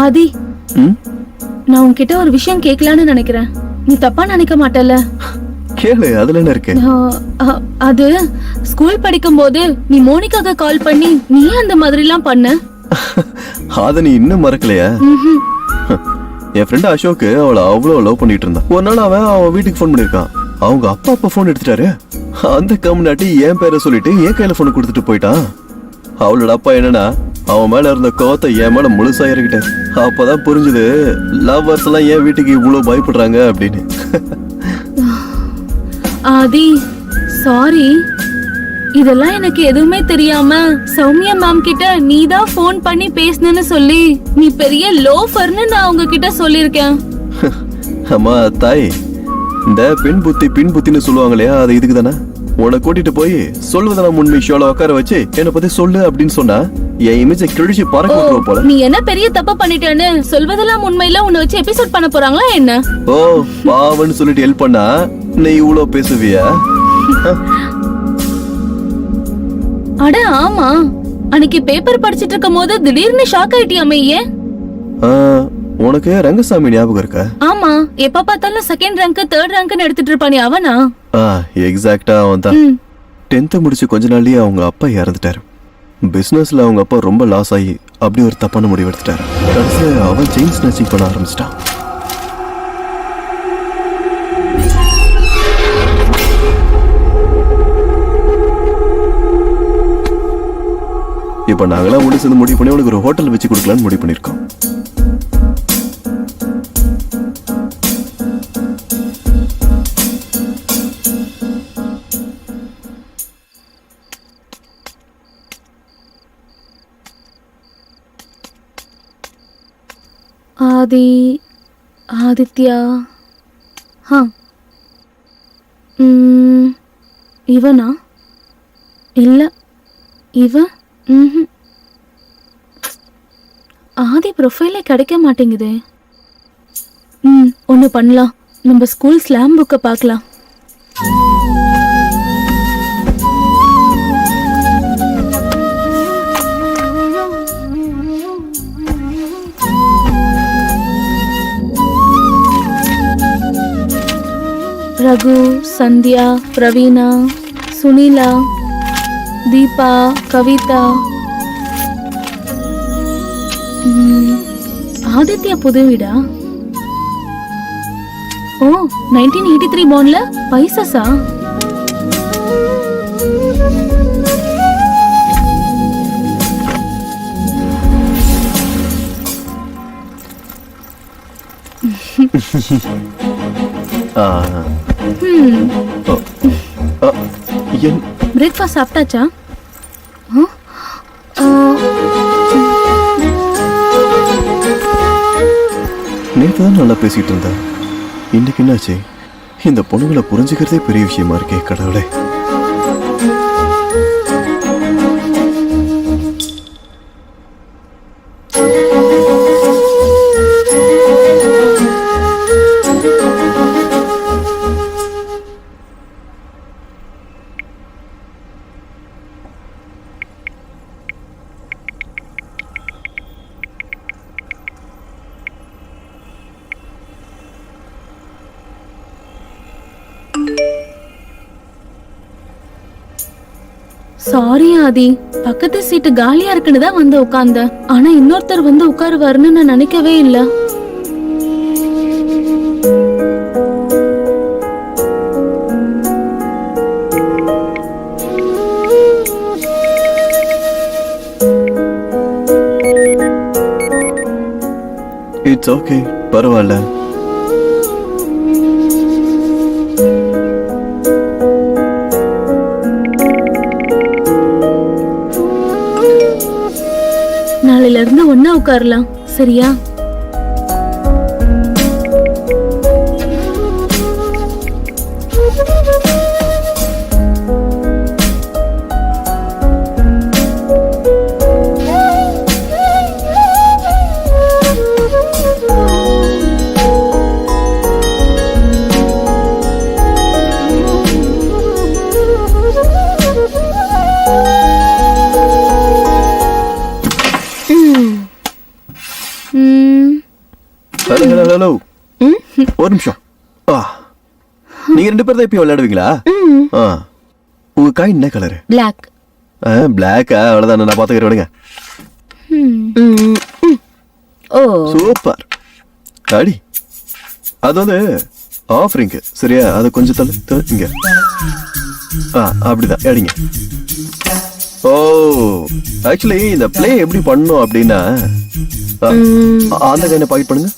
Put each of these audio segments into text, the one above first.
ஆதி நான் உன்கிட்ட ஒரு விஷயம் கேட்கலான்னு நினைக்கிறேன். நீ தப்பா நினைக்க மாட்டல்ல? கேளு அதுல என்ன இருக்கு? அது ஸ்கூல் படிக்கும்போது நீ மோனிகாக்கு கால் பண்ணி நீ அந்த மாதிரிலாம் பண்ண. அத நீ இன்னும் மறக்கலையா. என் ஃப்ரெண்ட் அசோக் அவளை அவ்வளோ லவ் பண்ணிட்டு இருந்தான். ஒரு நாள் அவன் அவன் வீட்டுக்கு ஃபோன் பண்ணிருக்கான் அவங்க அப்பா அப்பா ஃபோன் எடுத்துட்டாரு. அந்த கம்னாட்டி என் பேரை சொல்லிட்டு என் கையில ஃபோன் கொடுத்துட்டு போயிட்டான். அவளோட அப்பா என்னன்னா அவன் மேல இருந்த கோவத்தை என் மேல முழுசா இறக்கிட்டாரு அப்பதான் புரிஞ்சுது லவ்வர்ஸ் எல்லாம் ஏன் வீட்டுக்கு இவ்வளவு பயப்படுறாங்க அப்படின்னு. ஆதி சாரி இதெல்லாம் எனக்கு எதுவுமே தெரியாம சௌமியா மேம் கிட்ட நீ தான் ஃபோன் பண்ணி பேசுனேன்னு சொல்லி நீ பெரிய லோஃபர்னு நான் உங்ககிட்ட சொல்லியிருக்கேன். அம்மா தாய் இந்த பெண் புத்தி பின் புத்தின்னு சொல்லுவாங்க இல்லையா அது இதுக்கு தானே உன்னை கூட்டிட்டு போய் சொல்லுவதெல்லாம் உண்மை ஷோல உட்கார வச்சு என்னை பத்தி சொல்லு அப்படின்னு சொன்னா என் இமேஜை கிழிச்சு பறக்க விட்டுருவ போல. நீ என்ன பெரிய தப்பு பண்ணிட்டேன்னு சொல்வதெல்லாம் உண்மையில உன்னை வச்சு எபிசோட் பண்ண போறாங்களா என்ன? ஓ பாவன்னு சொல்லிட்டு ஹெல்ப் பண்ணா நீ இவ்வளோ பேசுவியா? அட ஆமா. அன்னைக்கு பேப்பர் படிச்சிட்டு இருக்கும் போது திடீர்னு ஷாக் ஆயிட்டியாமே ஏன்? உனக்கு ரங்கசாமி ஞாபகம் இருக்கா? ஆமா எப்ப பார்த்தாலும் செகண்ட் ரேங்க் தேர்ட் ரேங்க்னு எடுத்துட்டு இருப்பானே அவனா? ஆ எக்ஸாக்டா அவன் தான் ம். டென்த்து முடிச்சு கொஞ்ச நாள்லயே அவங்க அப்பா இறந்துட்டாரு. பிசினஸ்ல அவங்க அப்பா ரொம்ப லாஸ் ஆகி அப்படி ஒரு தப்பான முடிவு எடுத்துட்டாரு. கடைசியா அவன் செயின் ஸ்நாச்சிங் பண்ண ஆரம்பிச்சிட்டான். இப்ப நாங்களாம் ஒன்று சேர்ந்து முடிவு பண்ணி உனக்கு ஒரு ஹோட்டல் வச்சு கொடுக்கலான்னு முடிவு பண்ணிருக்கோம் ஆதி ஆதித்யா. ஹா. இவனா? இல்ல இவன் ம் ஆதி ப்ரொஃபைலே கிடைக்க மாட்டேங்குதே. ம் ஒன்று பண்ணலாம். நம்ம ஸ்கூல் ஸ்லாம் புக்கை பார்க்கலாம். ரகு சந்தியா பிரவீனா சுனிலா தீபா கவிதா ம், ஆதித்யா புது வீடா ஓ நைன்டீன் எயிட்டி த்ரீ பாண்ட்ல பிரேக்ஃபாஸ்ட் சாப்பிட்டாச்சா? நேத்து தான் நல்லா பேசிட்டு இருந்த இன்னைக்கு என்னாச்சு? இந்த பொண்ணுங்களை புரிஞ்சுக்கிறதே பெரிய விஷயமா இருக்கே கடவுளே. சாரி ஆதி பக்கத்து சீட்டு காலியா இருக்குன்னு தான் வந்து உட்கார்ந்த ஆனா இன்னொருத்தர் வந்து உட்காருவாருன்னு நான் நினைக்கவே இல்ல. இட்ஸ் ஓகே பரவாயில்ல. ஒன்னா உட்காரலாம். சரியா? நீங்க ரெண்டு பேரும் தான் இப்போ விளையாடுவீங்களா? உங்க காய் என்ன கலரு பிளாக் பிளாக்கா அவ்வளோதான் நான் பார்த்துக்கிறேன் விடுங்க. ஓ. சூப்பர். அடி. அது வந்து ஆஃபரிங்கு சரியா? அது கொஞ்சம் தள்ளு தள்ளு, இங்க. ஆ அப்படிதான். அடிங்க. ஓ. ஆக்சுவலி இந்த ப்ளே எப்படி பண்ணும் அப்படின்னா அந்த கைனை பாக்கெட் பண்ணுங்க.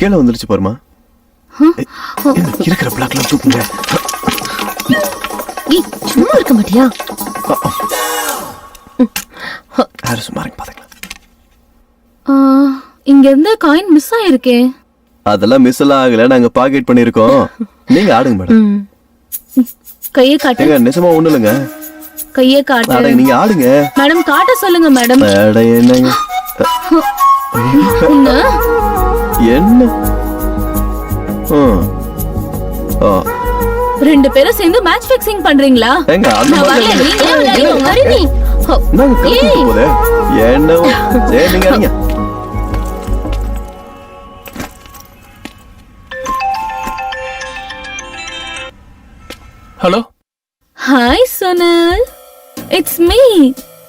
கீழே வந்துருச்சு பாருமா இருக்கிற பிளாக்லாம் தூக்குங்க. சும்மா இருக்க மாட்டியா? யாரும் சும்மா இருங்க பாத்துக்கலாம் இங்க இருந்து காயின் மிஸ் ஆயிருக்கே. அதெல்லாம் மிஸ் எல்லாம் ஆகல நாங்க பாக்கெட் பண்ணிருக்கோம் நீங்க ஆடுங்க மேடம் கைய காட்டு. ஏங்க நிஜமா ஒண்ணு இல்லைங்க. கைய காட்டு. ஆடுங்க நீங்க ஆடுங்க. மேடம் காட்ட சொல்லுங்க மேடம் அட என்னங்க? என்ன? ரெண்டு பேரும் சேர்ந்து மேட்ச் ஃபிக்ஸிங் பண்றீங்களா? ஏங்க அந்த மாதிரி ஹோ. கலந்து போதே என்ன நீங்க hello? Hi Sonal it's me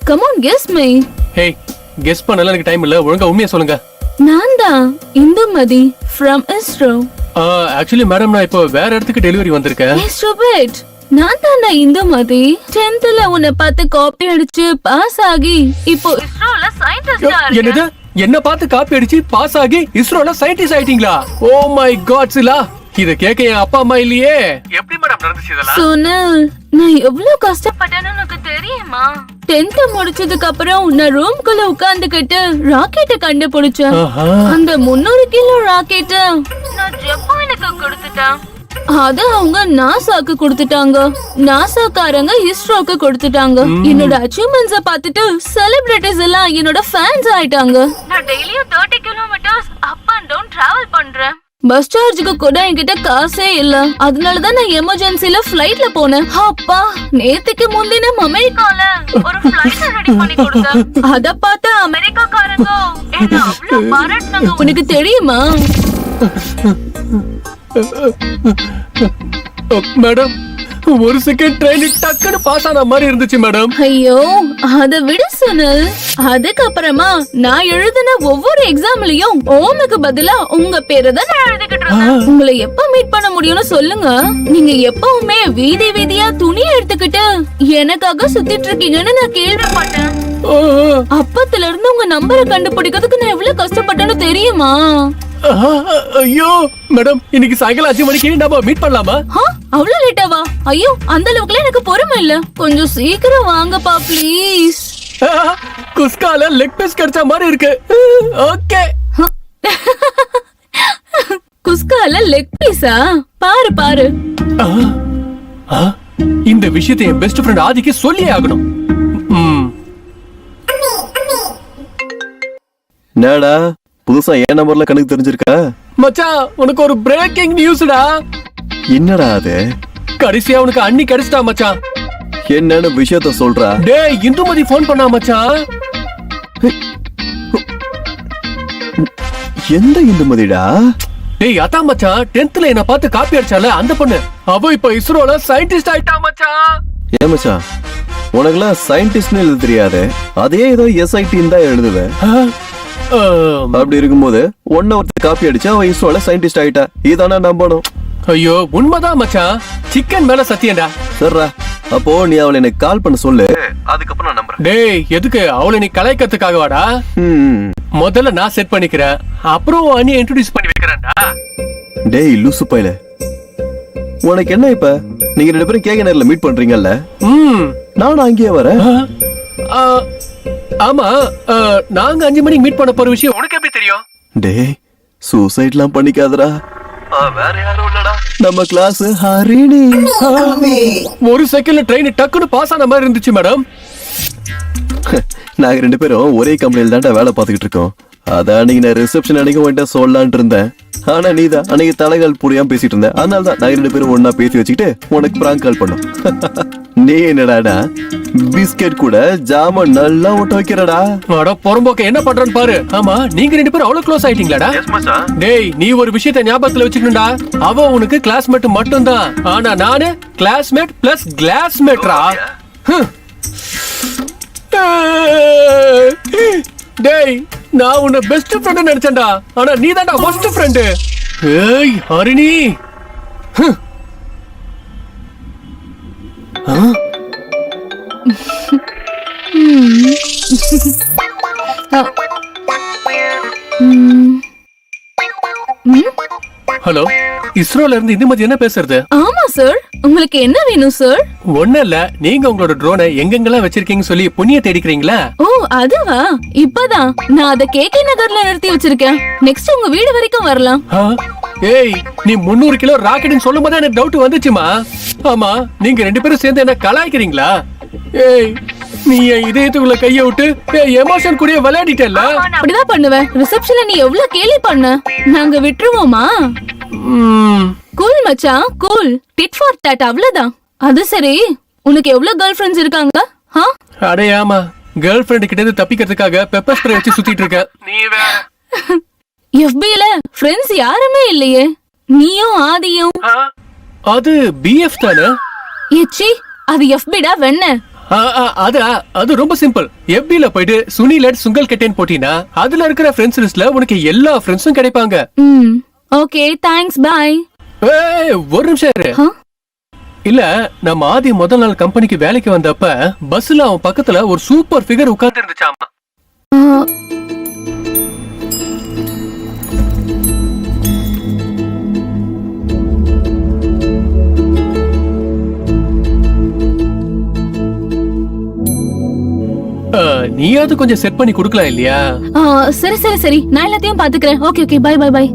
come on guess me hey guess பண்ணல எனக்கு டைம் இல்ல. ஒழுங்கா உண்மையை சொல்லுங்க. நான் தான் Indumathi from ISRO actually madam நான் இப்போ வேற இடத்துக்கு டெலிவரி வந்திருக்கேன். ஸ்டூபிட் நான் தான்டா இந்துமதி டென்த்ல உன்னை பார்த்து காப்பி அடிச்சு பாஸ் ஆகி இப்போ இஸ்ரோல சயின்டிஸ்டா என்னது? என்ன பார்த்து காப்பி அடிச்சு பாஸ் ஆகி இஸ்ரோல சயின்டிஸ்ட் ஆயிட்டீங்களா? ஓ மை காட் சிலா. இத கேட்க என் அப்பா அம்மா இல்லையே? எப்படி மேடம் நடந்துச்சு இதெல்லாம்? சோனல் நான் எவ்வளவு கஷ்டப்பட்டேன்னு உனக்கு தெரியுமா? டென்த் முடிச்சதுக்கு அப்புறம் நான் ரூம்குள்ள உட்கார்ந்துகிட்டு ராக்கெட்டை கண்டுபிடிச்சேன். அந்த முன்னூறு கிலோ ராக்கெட்ட நான் ஜப்பானுக்கு கொடுத்துட்டேன். அத அவங்க நாசாக்கு கொடுத்துட்டாங்க. நாசாக்காரங்க இஸ்ரோக்கு கொடுத்துட்டாங்க. என்னோட அச்சீவ்மெண்ட்ஸ பார்த்துட்டு செலிபிரிட்டிஸ் எல்லாம் என்னோட ஃபேன்ஸ் ஆயிட்டாங்க. நான் டெய்லியும் thirty kilometres up and down travel பண்றேன். பஸ் சார்ஜுக்கு கூட என்கிட்ட காசே இல்ல. அதனாலதான் நான் எமர்ஜென்சில ஃபிளைட்ல போனேன். அப்பா நேத்துக்கு முன்தினம் அமெரிக்கால ஒரு ஃபிளைட் ரெடி பண்ணி கொடுத்தேன். அத பார்த்த அமெரிக்காக்காரங்க என்ன அவ்ளோ உனக்கு தெரியுமா? மேடம் ஒரு செகண்ட் ட்ரெயின் டக்குன்னு பாஸ் ஆன மாதிரி இருந்துச்சு மேடம் ஐயோ அத விட சொன்னல் அதுக்கப்புறமா நான் எழுதின ஒவ்வொரு எக்ஸாம்லயும் ஓமுக்கு பதிலா உங்க பேரை தான் நான் எழுதிக்கிட்டு இருந்தேன். உங்களை எப்ப மீட் பண்ண முடியும்னு சொல்லுங்க. நீங்க எப்பவுமே வீதி வீதியா துணி எடுத்துக்கிட்டு எனக்காக சுத்திட்டு இருக்கீங்கன்னு நான் கேள்விப்பட்டேன். அப்பத்துல இருந்து உங்க நம்பரை கண்டுபிடிக்கிறதுக்கு நான் எவ்வளவு கஷ்டப்பட்டேன்னு தெரியுமா? ஐயோ மேடம் இன்னைக்கு சாயங்காலம் அஞ்சு மணிக்கு நம்ம மீட் பண்ணலாமா? அவ்வளவு லேட்டாவா ஐயோ அந்த அளவுக்குலாம் எனக்கு பொறுமை இல்ல. கொஞ்சம் சீக்கிரம் வாங்கப்பா ப்ளீஸ் குஸ்கால லெக் பீஸ் கிடைச்ச மாதிரி இருக்கு. ஓகே குஸ்கால லெக் பீஸா பாரு பாரு. இந்த விஷயத்தை என் பெஸ்ட் ஃப்ரெண்ட் ஆதிக்கு சொல்லியே ஆகணும். என்னடா புதுசா என் நம்பர்ல கணக்கு தெரிஞ்சிருக்கா? மச்சான் உனக்கு ஒரு பிரேக்கிங் நியூஸ்டா என்னடா அது? கடைசியா உனக்கு அண்ணி கிடைச்சிட்டா மச்சான். என்னன்னு விஷயத்த சொல்றா? டேய் இந்துமதி ஃபோன் பண்ணா மச்சான். எந்த இந்துமதிடா? டேய் அதான் மச்சான். 10thல என்ன பார்த்து காப்பி அடிச்சால அந்த பொண்ணு. அவ இப்ப இஸ்ரோல சயின்டிஸ்ட் ஆயிட்டா மச்சான். ஏன் மச்சான்? உனக்குலாம் சயின்டிஸ்ட்னு எழுத தெரியாது. அதே ஏதோ எஸ்ஐடின்னு தான் எழுதுவேன். அப்படி இருக்கும்போது ஒன்ன ஒருத்தர் காப்பி அடிச்சு அவன் இஸ்ரோல சயின்டிஸ்ட் ஆயிட்டா. இதானா நம்பணும்? ஐயோ உண்மைதான் மச்சான். சிக்கன் மேல சத்தியம்டா. சரிடா அப்போ நீ அவளை எனக்கு கால் பண்ண சொல்லு. அதுக்கப்புறம் நான் நம்புறேன். டேய் எதுக்கு? அவளை நீ கலாய்க்கிறதுக்காக வாடா. முதல்ல நான் செட் பண்ணிக்கிறேன். அப்புறம் அண்ணி இன்ட்ரோடியூஸ் பண்ணி வைக்கிறேன்டா. டேய் லூசு பையல. உனக்கு என்ன இப்ப? நீங்க ரெண்டு பேரும் கேக்க நேரில் மீட் பண்றீங்கல்ல? ம். நானும் அங்கேயே வரேன் ஆமா நாங்க அஞ்சு மணிக்கு மீட் பண்ண போற விஷயம் உனக்கு எப்படி தெரியும்? டேய் சூசைட்லாம் பண்ணிக்காதடா. வேற யாரும் நம்ம கிளாஸ் ஹரிணி. ஒரு செகண்ட்ல ட்ரெயின் டக்குன்னு பாஸ் ஆன மாதிரி இருந்துச்சு மேடம் நாங்க ரெண்டு பேரும் ஒரே கம்பெனில தான்டா வேலை பார்த்துக்கிட்டு இருக்கோம். அதான் அன்னைக்கு நான் ரிசப்ஷன் அன்னைக்கு உன்கிட்ட சொல்லலான்ட்டு இருந்தேன். ஆனா நீதான். அன்னைக்கு தலைகால் புரியாம பேசிட்டு இருந்தேன். அதனால தான் நாங்க ரெண்டு பேரும் ஒண்ணா பேசி வச்சுக்கிட்டு உனக்கு பிராங்க் கால் பண்ணோம். நீ என்னடாடா? பிஸ்கெட் கூட ஜாம நல்லா ஒட்ட வைக்கிறடா. அட புறம்போக்க என்ன பண்றன்னு பாரு. ஆமா நீங்க ரெண்டு பேரும் அவ்வளவு க்ளோஸ் ஆயிட்டீங்களாடா? டேய் நீ ஒரு விஷயத்தை ஞாபகத்துல வச்சுக்கணும்டா. அவ உனக்கு கிளாஸ்மேட் மட்டும்தான். ஆனா நானு கிளாஸ்மேட் பிளஸ் கிளாஸ்மேட்ரா டேய் நான் உன்னை பெஸ்ட் ஃப்ரெண்ட் நினைச்சேன்டா. ஆனா நீ தான்டா ஃபர்ஸ்ட் ஃப்ரெண்டு ஏய் ஹரிணி? ஹலோ இஸ்ரோல இருந்து இந்துமதி என்ன பேசுறது? ஆமா சார் உங்களுக்கு என்ன வேணும் சார் ஒண்ணு இல்ல. நீங்க உங்களோட ட்ரோனை எங்கெங்கெல்லாம் வச்சிருக்கீங்கன்னு சொல்லி புண்ணிய தேடிக்கிறீங்களா? ஓ அதுவா? இப்பதான். நான் அத கேகே நகர்ல நிறுத்தி வச்சிருக்கேன். நெக்ஸ்ட் உங்க வீடு வரைக்கும் வரலாம்? ஏய் நீ முந்நூறு கிலோ ராக்கெட்னு சொல்லும் போது எனக்கு டவுட் வந்துச்சுமா? ஆமா நீங்க ரெண்டு பேரும் சேர்ந்து என்ன கலாய்க்கிறீங்களா? ஏய் நீ என் இதயத்துக்குள்ள கைய விட்டு எமோஷன் கூடயே விளையாடிட்டல அப்படிதான் பண்ணுவேன். ரிசப்ஷன்ல நீ எவ்வளவு கேலி பண்ண? நாங்க விட்டுருவோமா? கூல் மச்சான் கூல் டிட் ஃபார் டாட் அவ்வளவுதான். அது சரி. உனக்கு எவ்வளவு கேர்ள் ஃபிரெண்ட்ஸ் இருக்காங்க? ஆ அடே ஆமா. கேர்ள் ஃபிரெண்ட் கிட்ட இருந்து தப்பிக்கிறதுக்காக பெப்பர் ஸ்ப்ரே வச்சு சுத்திட்டு இருக்க. நீ வேற. எஃபில ஃப்ரெண்ட்ஸ் யாருமே இல்லையே. நீயும் ஆதியும். அது பிஎஃப் தானே? ஏச்சி அது எஃபிடா வெண்ண. அது அது ரொம்ப சிம்பிள் FB ல போயிட்டு சுனிலட் சுங்கல் கெட்டேன் போட்டினா அதுல இருக்கிற ஃப்ரெண்ட்ஸ் லிஸ்ட்ல உனக்கு எல்லா ஃப்ரெண்ட்ஸும் கிடைப்பாங்க. ஓகே தேங்க்ஸ் பை ஒரு நிமிஷம் இரு. இல்ல நம்ம ஆதி முதல் நாள் கம்பெனிக்கு வேலைக்கு வந்தப்ப பஸ்ல அவன் பக்கத்துல ஒரு சூப்பர் ஃபிகர் உட்கார்ந்து இருந்துச்சாமா நீயாவது கொஞ்சம் செட் பண்ணி கொடுக்கலாம் இல்லையா? சரி சரி சரி. நான் எல்லாத்தையும் பாத்துக்கிறேன் okay okay. Bye bye bye